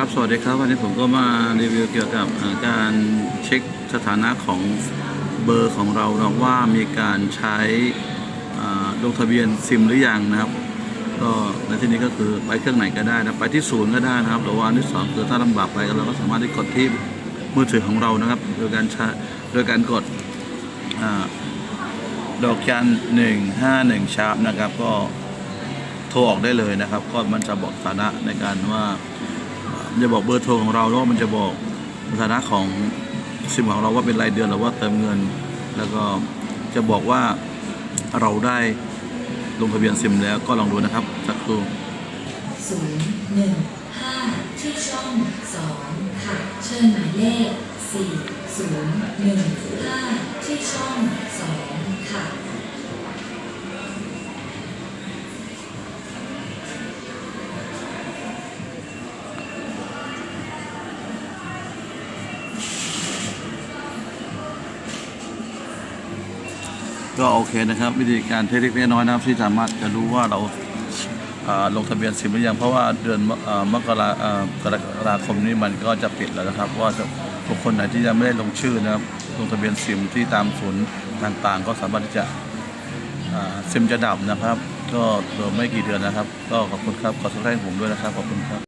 ครับ สวัสดีครับ วันนี้ผมก็มารีวิวเกี่ยวกับการเช็คสถานะของเบอร์ของเราเนาะว่ามีการใช้ลงทะเบียนซิมหรือยังนะครับ ก็ในที่นี้ก็คือไปเครื่องไหนก็ได้นะไปที่ศูนย์ก็ได้นะครับหรือว่าอันที่สองคือถ้าลำบากไปเราก็สามารถที่กดที่มือถือของเรานะครับ โดยการใช้โดยการกดอดอกจันหนึ่งห้าหนึ่งชาร์ปนะครับก็โทรออกได้เลยนะครับ ก็มันจะบอกสถานะในการว่า มันจะบอกเบอร์โทรของเราแล้วมันจะบอกสถานะของซิมของเราว่าเป็นรายเดือนหรือว่าเติมเงิน แล้วก็จะบอกว่าเราได้ลงทะเบียนซิมแล้วก็ลองดูนะครับสักครู่ศูนย์หนึ่งห้าที่ช่องสองค่ะเชิญหมายเลขสี่ศูนย์หนึ่งห้าที่ช่องสองค่ะ ก็โอเคนะครับ วิธีการเทคนิคเล็กน้อยนะครับที่สามารถจะรู้ว่าเราลงทะเบียนซิมหรือยังเพราะว่าเดือนมกรากรกฎาคมนี้มันก็จะปิดแล้วนะครับ ว่าบุคคลไหนที่ยังไม่ได้ลงชื่อนะครับลงทะเบียนซิมที่ตามศูนย์ต่างๆ ก็สามารถที่จะซิมจะดับนะครับ ก็ไม่กี่เดือนนะครับ ก็ขอบคุณครับขอสุดท้ายผมด้วยนะครับขอบคุณครับ